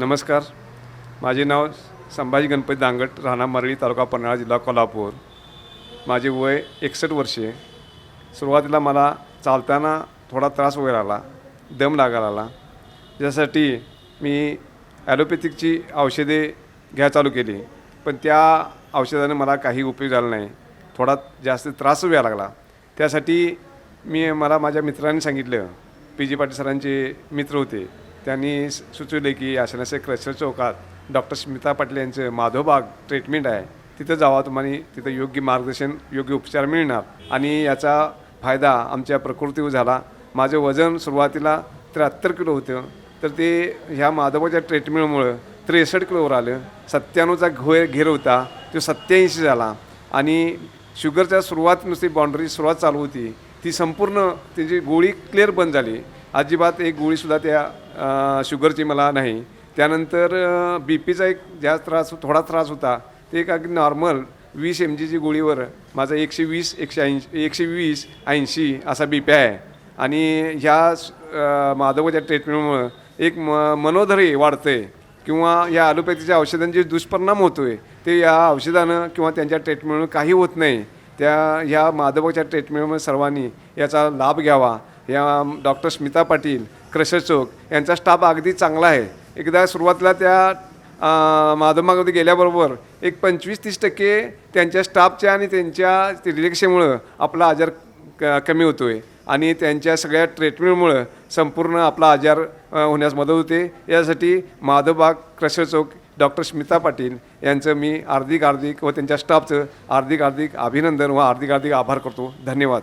नमस्कार. माझे नाव संभाजी गणपती दांगट राहणार मरळी तालुका पन्हाळा जिल्हा कोल्हापूर. माझे वय एकसष्ट वर्षे. सुरुवातीला मला चालताना थोडा त्रास वगैरे आला दम लागायला आला. ज्यासाठी मी ॲलोपॅथिकची औषधे घ्या चालू केली पण त्या औषधाने मला काही उपयोग झाला नाही. थोडा जास्त त्रास व्हायला लागला. त्यासाठी मी मला माझ्या मित्रांनी सांगितलं पी जी पाटील सरांचे मित्र होते त्यांनी सुचवले की असे क्रशर चौकात डॉक्टर स्मिता पाटील यांचं माधवबाग ट्रीटमेंट आहे. तिथं जावा तुम्हाला तिथं योग्य मार्गदर्शन योग्य उपचार मिळणार. आणि याचा फायदा आमच्या प्रकृतीवर झाला. माझं वजन सुरुवातीला त्र्याहत्तर किलो होतं. तर ते ह्या माधवाच्या ट्रीटमेंटमुळं त्रेसष्ट किलोवर आलं. सत्त्याण्णवचा घोय घेर होता. तो सत्याऐंशी झाला. आणि शुगरच्या सुरुवात नुसती बाउंड्री सुरुवात चालू होती. ती संपूर्ण त्याची गोळी क्लिअर बंद झाली. अजिबात एक गोळीसुद्धा त्या शुगरची मला नाही. त्यानंतर बी पीचा एक जास्त त्रास थोडा त्रास होता ते एक अगदी नॉर्मल वीस एम जीची गोळीवर माझा एकशे वीस एकशे ऐंशी एकशे वीस ऐंशी असा बी पी आहे. आणि ह्या माधवाच्या ट्रीटमेंटमुळं एक म मनोधैर्य वाढतंय किंवा या ॲलोपॅथीच्या औषधांचे दुष्परिणाम होतो आहे ते या औषधानं किंवा त्यांच्या ट्रीटमेंटमुळे काही होत नाही. त्या ह्या माधवाच्या ट्रीटमेंटमुळे सर्वांनी याचा लाभ घ्यावा. या डॉक्टर स्मिता पाटील क्रशर चौक यांचा स्टाफ अगदी चांगला आहे. एकदा सुरुवातीला त्या माधवमागमध्ये गेल्याबरोबर एक पंचवीस तीस टक्के त्यांच्या स्टाफच्या आणि त्यांच्या रिलेक्शनमुळं आपला आजार क कमी होतो आहे आणि त्यांच्या सगळ्या ट्रीटमेंटमुळं संपूर्ण आपला आजार होण्यास मदत होते. यासाठी माधवबाग क्रशर चौक डॉक्टर स्मिता पाटील यांचं मी हार्दिक हार्दिक व त्यांच्या स्टाफचं हार्दिक हार्दिक अभिनंदन व हार्दिक हार्दिक आभार करतो. धन्यवाद.